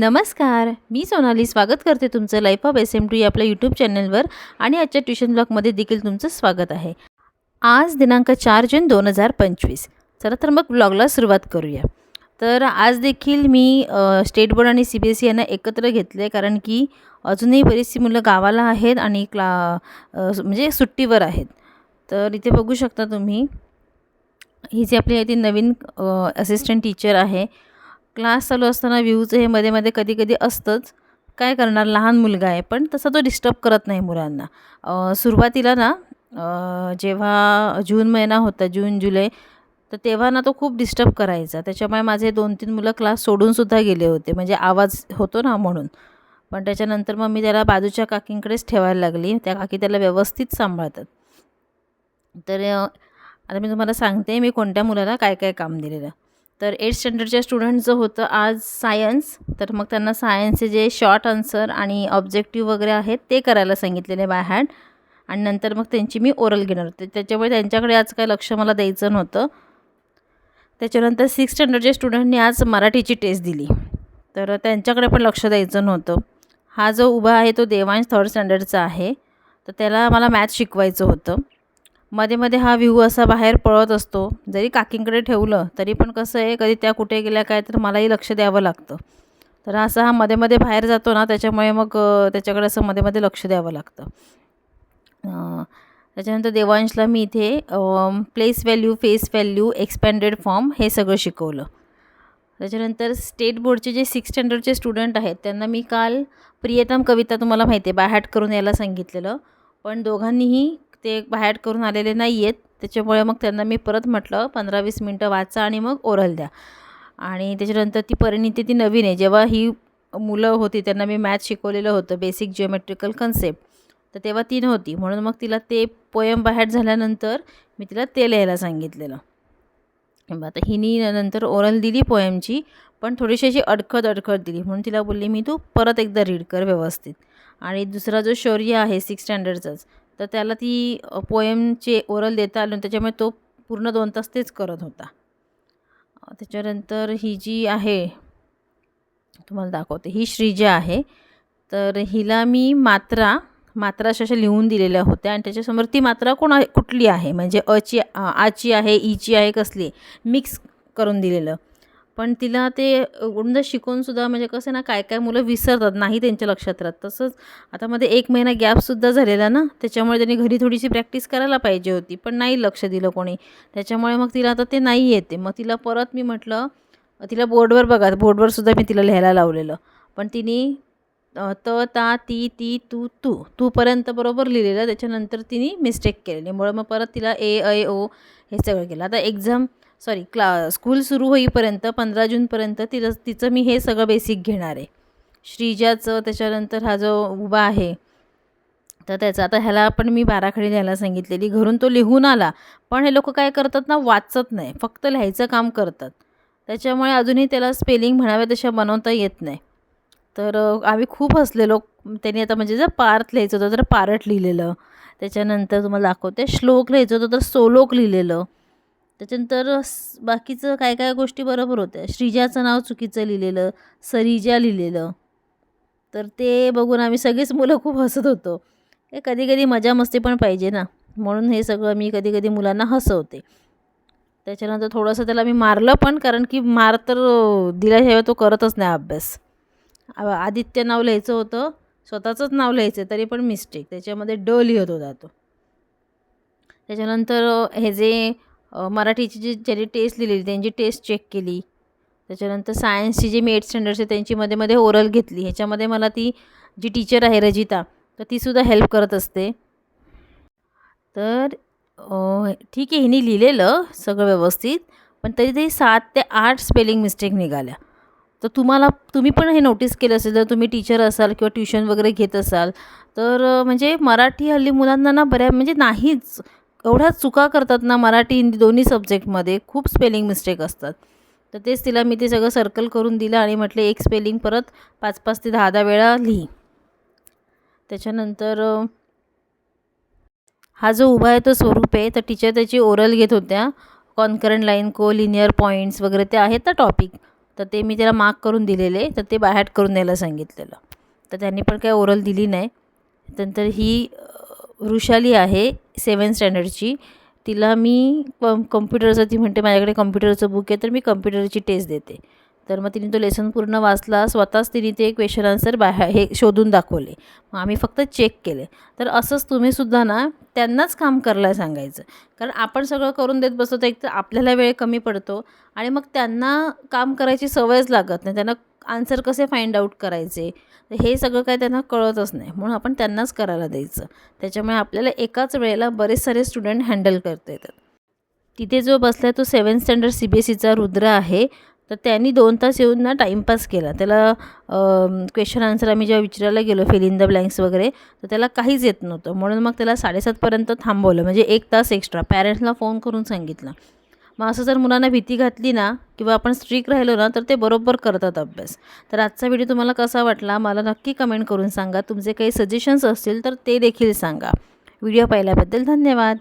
नमस्कार मी सोनाली स्वागत करते तुमचं life of S M T आपल्या यूट्यूब चॅनलवर आणि आजच्या ट्युशन ब्लॉगमध्ये देखील तुमचं स्वागत आहे. आज दिनांक चार जून दोन हजार पंचवीस. चला तर मग ब्लॉगला सुरुवात करूया. तर आज देखील मी स्टेट बोर्ड आणि सी बी एस ई यांना एकत्र घेतले कारण की अजूनही बरीचशी मुलं गावाला आहेत आणि क्ला म्हणजे सुट्टीवर आहेत. तर इथे बघू शकता तुम्ही ही जी आपली आहे ती नवीन असिस्टंट टीचर आहे क्लास चालू असताना व्ह्यूज हे मध्ये मध्ये कधी कधी असतंच. काय करणार? लहान मुलगा आहे. पण तसा तो डिस्टर्ब करत नाही मुलांना. सुरुवातीला ना जेव्हा जून महिना होता जून जुलै तर तेव्हा ना तो खूप डिस्टर्ब करायचा. त्याच्यामुळे माझे दोन तीन मुलं क्लास सोडूनसुद्धा गेले होते. म्हणजे आवाज होतो ना म्हणून. पण त्याच्यानंतर मग मी त्याला बाजूच्या काकींकडेच ठेवायला लागली. त्या काकी त्याला व्यवस्थित सांभाळतात. तर आता मी तुम्हाला सांगते मी कोणत्या मुलाला काय काय काम दिलेलं. तर एट स्टँडर्डच्या स्टुडंटचं होतं आज सायन्स तर मग त्यांना सायन्सचे जे शॉर्ट आन्सर आणि ऑब्जेक्टिव्ह वगैरे आहेत ते करायला सांगितलेले बाय हँड आणि नंतर मग त्यांची मी ओरल घेणार होते. त्याच्यामुळे त्यांच्याकडे आज काय लक्ष मला द्यायचं नव्हतं. त्याच्यानंतर सिक्स स्टँडर्डच्या स्टुडंटनी आज मराठीची टेस्ट दिली. तर त्यांच्याकडे पण लक्ष द्यायचं नव्हतं. हा जो उभा आहे तो देवांश थर्ड स्टँडर्डचा आहे. तर त्याला मला मॅथ शिकवायचं होतं. मध्ये मध्ये हा व्ह्यू असा बाहेर पळत असतो. जरी काकींकडे ठेवलं तरी पण कसं आहे कधी त्या कुठे गेल्या काय तर मलाही लक्ष द्यावं लागतं. तर असं हा मध्ये मध्ये बाहेर जातो ना त्याच्यामुळे मग त्याच्याकडे असं मध्ये मध्ये लक्ष द्यावं लागतं. त्याच्यानंतर देवांशला मी इथे place value face value expanded form हे सगळं शिकवलं. त्याच्यानंतर स्टेट बोर्डचे जे सिक्स स्टँडर्डचे स्टुडंट आहेत त्यांना मी काल प्रियतम कविता तुम्हाला माहिती आहे बायहॅट करून यायला सांगितलेलं. पण दोघांनीही ते बाहेर करून आलेले नाही आहेत त्याच्यामुळे मग त्यांना मी परत म्हटलं पंधरा वीस मिनटं वाचा आणि मग ओरल द्या. आणि त्याच्यानंतर ती परिणिती ती नवीन आहे. जेव्हा ही मुलं होती त्यांना मी मॅथ शिकवलेलं होतं बेसिक जिओमेट्रिकल कन्सेप्ट तर तेव्हा ती नव्हती. म्हणून मग तिला ते पोयम बाहेर झाल्यानंतर मी तिला ते लिहायला सांगितलेलं. मग आता हिनी नंतर ओरल दिली पोयमची पण थोडीशी अशी अडखत अडखत दिली. म्हणून तिला बोलली मी तू परत एकदा रीड कर व्यवस्थित. आणि दुसरा जो शौर्य आहे सिक्स स्टँडर्डचाच तर त्याला ती पोयमचे ओरल देता आलं त्याच्यामुळे तो पूर्ण दोन तास तेच करत होता. त्याच्यानंतर ही जी आहे तुम्हाला दाखवते ही श्रीजा आहे. तर हिला मी मात्रा मात्रा अशा अशा लिहून दिलेल्या होत्या आणि त्याच्यासमोर ती मात्रा कोण आहे कुठली आहे? म्हणजे अची आची आहे ईची आहे कसली? मिक्स करून दिलेलं. पण तिला ते उंद शिकूनसुद्धा म्हणजे कसं ना काय काय मुलं विसरतात नाही त्यांच्या लक्षात राहत. तसंच आता मध्ये एक महिना गॅपसुद्धा झालेला ना त्याच्यामुळे त्यांनी घरी थोडीशी प्रॅक्टिस करायला पाहिजे होती पण नाही लक्ष दिलं कोणी. त्याच्यामुळे मग तिला आता ते नाही येते. मग तिला परत मी म्हटलं तिला बोर्डवर बघा बोर्डवर सुद्धा मी तिला लिहायला लावलेलं. पण तिने त ता ती ती तू तू तूपर्यंत बरोबर लिहिलेलं. त्याच्यानंतर तिने मिस्टेक केलेली. मुळे मग परत तिला ए ऐ ओ हे सगळं केलं. आता एक्झाम सॉरी क्ला स्कूल सुरू होईपर्यंत पंधरा जूनपर्यंत तिला तिचं मी हे सगळं बेसिक घेणार आहे. श्रीजाचं त्याच्यानंतर हा जो उभा आहे तर त्याचा आता ह्याला पण मी बाराखडी लिहायला सांगितलेली. घरून तो लिहून आला पण हे लोक काय करतात ना वाचत नाही. फक्त लिहायचं काम करतात. त्याच्यामुळे अजूनही त्याला स्पेलिंग म्हणाव्या तशा बनवता येत नाही. तर आम्ही खूप हसलेलो. त्यांनी आता म्हणजे जर पार्थ लिहायचं होतं तर पारट लिहिलेलं. त्याच्यानंतर तुम्हाला दाखवते. श्लोक लिहायचं होतं तर सोलोक लिहिलेलं. त्याच्यानंतर स- बाकीचं काय काय गोष्टी बरोबर होत्या. श्रीजाचं नाव चुकीचं लिहिलेलं सरीजा लिहिलेलं. तर ते बघून आम्ही सगळीच मुलं खूप हसत होतो. हे कधी कधी मजा मस्ती पण पाहिजे ना. म्हणून हे सगळं मी कधी कधी मुलांना हसवते. त्याच्यानंतर थोडंसं त्याला मी मारलं पण कारण की मार तर दिल्याशिवाय तो करतच नाही अभ्यास. आदित्य नाव लिहायचं होतं. स्वतःचंच नाव लिहायचं तरी पण मिस्टेक त्याच्यामध्ये ड लिहत होता तो. त्याच्यानंतर हे जे मराठीची जी ज्यांनी टेस्ट लिहिलेली त्यांची टेस्ट चेक केली. त्याच्यानंतर सायन्सची जी मी एट स्टँडर्डची त्यांची मध्ये मध्ये ओरल घेतली. ह्याच्यामध्ये मला ती जी टीचर आहे रजिता तर तीसुद्धा हेल्प करत असते. तर ठीक आहे हिने लिहिलेलं सगळं व्यवस्थित पण तरी तरी सात ते आठ स्पेलिंग मिस्टेक निघाल्या. तर तुम्हाला तुम्ही पण हे नोटीस केलं असेल जर तुम्ही टीचर असाल किंवा ट्युशन वगैरे घेत असाल तर म्हणजे मराठी हल्ली मुलांना ना बऱ्या म्हणजे नाहीच. एवढ्या चुका करतात ना मराठी हिंदी दोन्ही सब्जेक्टमध्ये खूप स्पेलिंग मिस्टेक असतात. तर तेच तिला मी ते सगळं सर्कल करून दिलं आणि म्हटले एक स्पेलिंग परत पाच पाच ते दहा दहा वेळा लिही. त्याच्यानंतर हा जो उभा आहे तो स्वरूप आहे. तर टीचर त्याची ओरल घेत होत्या. Concurrent line collinear points वगैरे ते आहेत ना टॉपिक तर ते मी त्याला मार्क करून दिलेले. तर ते बाय हॅट करून द्यायला सांगितलेलं. तर त्यांनी पण काही ओरल दिली नाही. नंतर ही वृषाली आहे सेवन स्टँडर्डची तिला मी कम कम्प्युटरचं ती म्हणते माझ्याकडे कम्प्युटरचं बुक आहे तर मी कम्प्युटरची टेस्ट देते. तर मग तिने तो लेसन पूर्ण वाचला स्वतःच तिने ते क्वेश्चन आन्सर बाहेर हे शोधून दाखवले. मग आम्ही फक्त चेक केले. तर असंच तुम्हीसुद्धा ना त्यांनाच काम करायला सांगायचं. कारण आपण सगळं करून देत बसतो तर एक तर आपल्याला वेळ कमी पडतो आणि मग त्यांना काम करायची सवयच लागत नाही. त्यांना आन्सर कसे फाइंड आऊट करायचे? हे सगळं काय त्यांना कळतच नाही. म्हणून आपण त्यांनाच करायला द्यायचं. त्याच्यामुळे आपल्याला एकाच वेळेला बरेच सारे स्टुडंट हँडल करता येतात. तिथे जो बसला आहे तो seven standard C B S सीचा रुद्र आहे. तर त्यांनी दोन तास येऊन ना टाईमपास केला. त्याला क्वेश्चन आन्सर आम्ही जेव्हा विचारायला गेलो फिल इन द ब्लँक्स वगैरे तर त्याला काहीच येत नव्हतं. म्हणून मग त्याला साडेसातपर्यंत थांबवलं. म्हणजे एक तास एक्स्ट्रा पॅरेंट्सला फोन करून सांगितलं. मग असं जर मुलांना भीती घातली ना किंवा आपण स्ट्रिक राहिलो ना तर ते बरोबर करतात अभ्यास. तर आजचा व्हिडिओ तुम्हाला कसा वाटला मला नक्की कमेंट करून सांगा. तुमचे काही सजेशन्स असतील तर ते देखील सांगा. व्हिडिओ पाहिल्याबद्दल धन्यवाद.